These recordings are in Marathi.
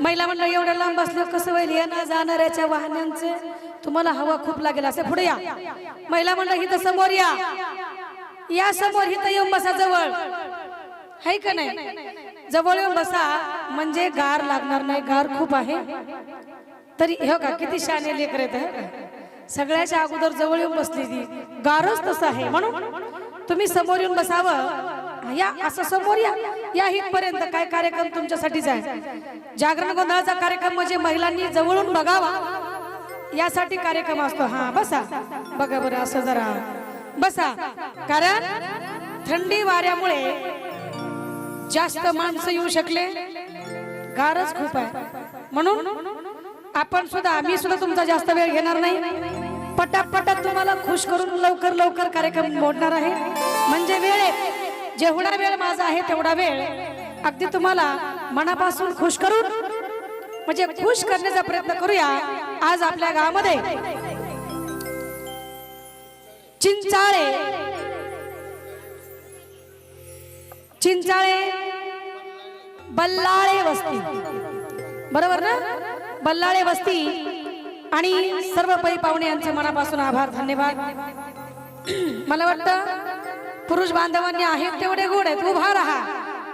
महिला म्हणलं एवढं लांब बसलं कसं होईल? येणं जाणाऱ्याच्या वाहनांचे तुम्हाला हवा खूप लागेल. असं पुढे या. महिला म्हणलं इथं समोर या. या समोर इथं येऊन बसा जवळ. आहे का नाही? जवळ येऊन बसा. म्हणजे गार लागणार नाही. गार खूप आहे. तरी हो का किती शाने लेकर येत सगळ्याच्या अगोदर जवळ येऊन बसली ती गारच तसं आहे. म्हणून तुम्ही समोर येऊन बसावं. या असं समोर या. या इथपर्यंत काय कार्यक्रम तुमच्यासाठीच आहे जागरण गोंधळाचा कार्यक्रम म्हणजे महिलांनी जवळून बघावा. यासाठी कार्यक्रम असतो. हा बसा. बघा बरं असं जरा. बसा. कारण थंडी वाऱ्यामुळे जास्त माणसं येऊ शकले. गारच खूप आहे. म्हणून आपण सुद्धा आम्ही सुद्धा तुमचा जास्त वेळ घेणार नाही. पटापटात तुम्हाला खुश करून लवकर लवकर कार्यक्रम मोडणार आहे. म्हणजे वेळेत जेवढा वेळ माझा आहे तेवढा वेळ अगदी तुम्हाला मनापासून खुश करून म्हणजे खुश करण्याचा प्रयत्न करूया आज आपल्या गावामध्ये. चिंचाळे. चिंचाळे बल्लाळे वस्ती. बरोबर ना? बल्लाळे वस्ती आणि सर्व पै पाहुणे यांचे मनापासून आभार धन्यवाद. मला वाटतं पुरुष बांधवांनी आहेत तेवढे गोड आहेत उभा राहा.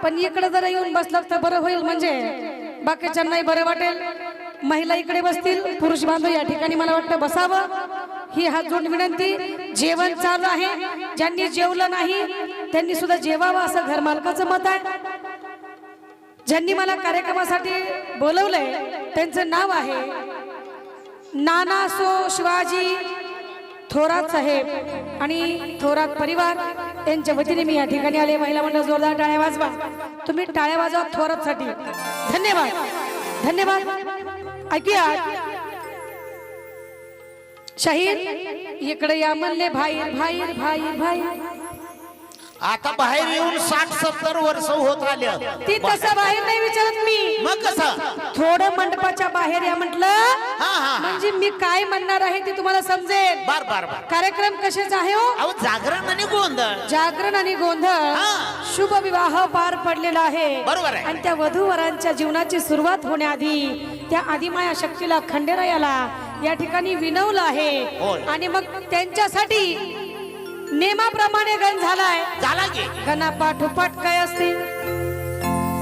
पण इकडे जर येऊन बसलं तर बरं होईल म्हणजे. बाकीच्यांनाही बरं वाटेल. महिला इकडे बसतील पुरुष बांधव या ठिकाणी मला वाटतं बसावं. ही हात जोड विनंती. जेवण चालू आहे. ज्यांनी जेवलं नाही त्यांनी सुद्धा जेवावं असं घर मालकाचं मत आहे. ज्यांनी मला कार्यक्रमासाठी बोलवलंय त्यांचं नाव आहे नाना सो शिवाजी थोरात साहेब आणि थोरात परिवार. यांच्या वतीने मी या ठिकाणी आले. महिला मंडळ जोरदार टाळ्या वाजवा. तुम्ही टाळ्या वाजवा थोरात साठी धन्यवाद. धन्यवाद. ऐकूया. शाहीर इकडे या म्हणले भाईर भाईर भाईर भाई. आता बाहेर येऊन साठ सत्तर वर्ष होत आल्या ती तसं बाहेर नाही विचारत मी. मग कसं? थोडं मंडपाच्या बाहेर या म्हटलं. म्हणजे मी काय म्हणणार आहे ते तुम्हाला समजेल. बार बार बार. कार्यक्रम कशाचा आहे हो? जागरण आणि गोंधळ. जागरण आणि गोंधळ. हा. शुभ विवाह पार पडलेला आहे. बरोबर आहे. आणि त्या वधूवरांच्या जीवनाची सुरुवात होण्याआधी त्या आदिमाया शक्तीला खंडेरायाला या ठिकाणी विनवलं आहे. आणि मग त्यांच्यासाठी नेमाप्रमाणे गण झालाय. झाला की. गणा पाठोपाठ काय असते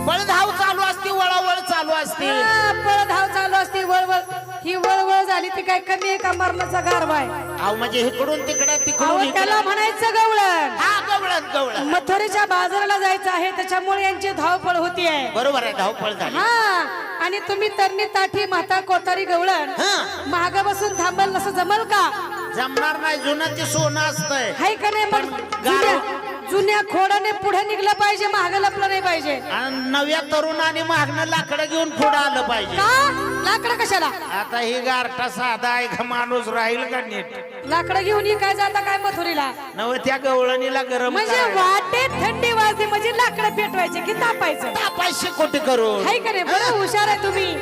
बळधाव चालू असते वळावळ चालू असते. हा, पळधाव चालू असते वळवळ. ही वळवळ झाली ती काय कमी आहे का मरणाचा गारवा आहे अहो म्हणजे इकडून तिकडे अहो तिकडून त्याला इकडं. म्हणायचं गवळण. हा गवळण गवळण. मथुरेच्या बाजाराला जायचं आहे त्याच्यामुळे यांची धावपळ होती आहे बरोबर आहे धावपळ झाली. हा आणि तुम्ही तरणी ताठी माता कोतारी गवळण हा. महाग बसून थांबल असं जमल का? जमणार नाही जुनं ते सोनं असतंय. हाय का नाही पण जुन्या जुन्या खोडाने पुढे निघलं पाहिजे महाग लपलं नाही पाहिजे. आणि नव्या तरुणाने मागणं लाकडं घेऊन पुढं आलं पाहिजे. का? लाकडं कशाला? आता ही गारठा साधा आहे का माणूस राहील का नीट? लाकडं घेऊन ही काय जाता काय मथुरीला? नव त्या गवळणीला गरम म्हणजे करायला. वाटेत थंडी वाजली म्हणजे लाकडं पेटवायचे की तापायचं? पाचशे कोटी करून? हाय का नाही? बरं हुशार आहे तुम्ही.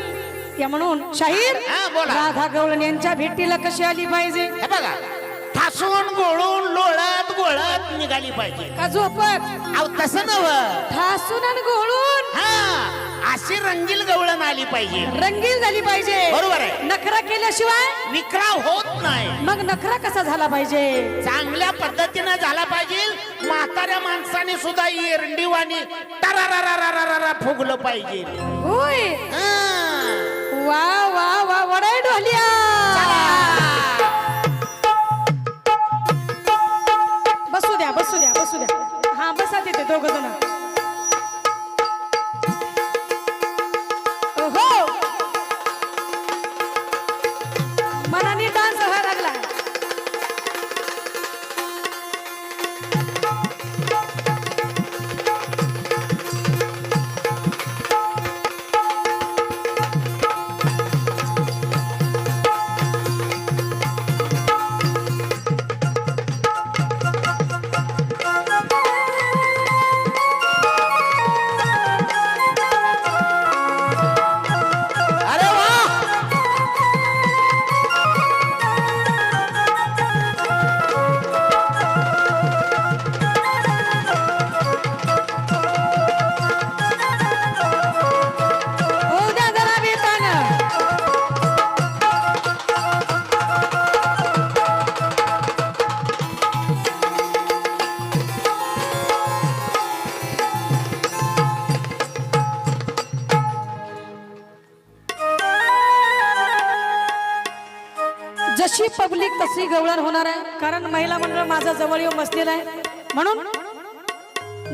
या म्हणून शाहीर हा, बोला. राधा गवळण यांच्या भेटीला कशी आली पाहिजे? हे बघा ठासून गोळून लोळत गोळत निघाली पाहिजे. का झोपत? अहो तसं नव ठासून आणि घोळून हा अशी रंगील गवळण आली पाहिजे. रंगील झाली पाहिजे. बरोबर आहे. नखरा केल्याशिवाय विक्राव होत नाही. मग नखरा कसा झाला पाहिजे? चांगल्या पद्धतीनं झाला पाहिजे. म्हाताऱ्या माणसाने सुद्धा एरंडीवाणी टरारारारारारा फुगलं पाहिजे. होय. हा. वा वा वा वडाय ढोलिया. बसू द्या बसू द्या बसू द्या. हा बसा तिथे दोघ जण. पब्लिक तशी गवळण होणार आहे? कारण महिला मंडळ माझा जवळ येऊन बसलेला आहे. म्हणून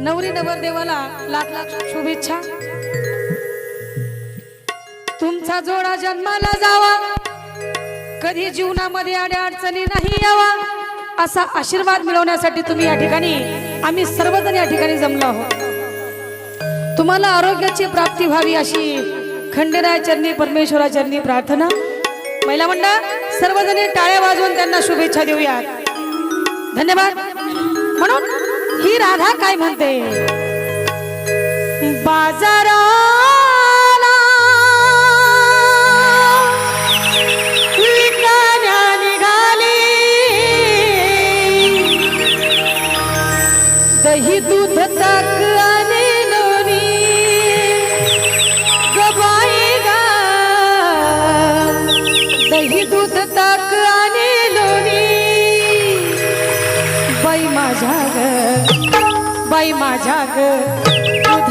नवरी नवरदेवाला लाख लाख शुभेच्छा. तुमचा जोडा जन्माला जावा. कधी जीवनामध्ये आणि अडचणी नाही यावा. असा आशीर्वाद मिळवण्यासाठी तुम्ही या ठिकाणी आम्ही सर्वजण या ठिकाणी जमलो आहोत. तुम्हाला आरोग्याची प्राप्ती व्हावी अशी खंडेराय चरणी परमेश्वरा चरणी प्रार्थना. महिला मंडळ सर्वजणी टाळ्या वाजवून त्यांना शुभेच्छा देऊयात. धन्यवाद. म्हणून ही राधा काय म्हणते? बाजाराला दही दूध ताक बाई माझ्या ग